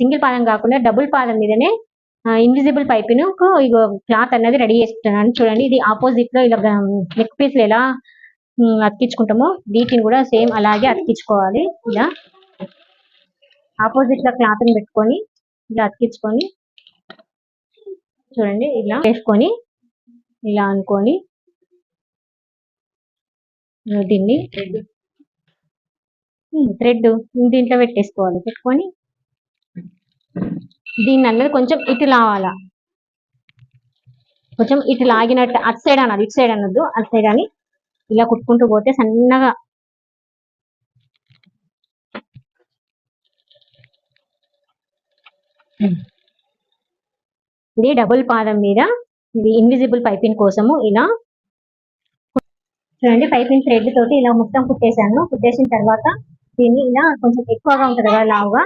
Single పాదం కాకుండా double పాదం మీదనే ఇన్విజిబుల్ పైపింగ్ క్లాత్ అన్నది రెడీ చేసుకుంటున్నాను చూడండి ఇది ఆపోజిట్లో ఇలా నెక్ పీస్ ఎలా అతికించుకుంటామో వీటిని కూడా సేమ్ అలాగే అతికించుకోవాలి. ఇలా. ఆపోజిట్లో క్లాత్ని పెట్టుకొని ఇలా అతికించుకొని చూడండి ఇలా వేసుకొని ఇలా అనుకొని దీన్ని థ్రెడ్ దీంట్లో పెట్టేసుకోవాలి. పెట్టుకొని దీన్ని అన్నది కొంచెం ఇటు లావాలా. కొంచెం ఇటు లాగినట్టు అటు సైడ్ అన్నది ఇటు సైడ్ అనొద్దు అటు సైడ్ అని ఇలా కుట్టుకుంటూ పోతే సన్నగా ఇది డబుల్ పాదం మీద ఇది ఇన్విజిబుల్ పైపింగ్ కోసము ఇలా చూడండి పైపింగ్ థ్రెడ్ తోటి ఇలా మొత్తం కుట్టేశాను. కుట్టేసిన తర్వాత దీన్ని ఇలా కొంచెం ఎక్కువగా ఉంటుంది కదా లావుగా.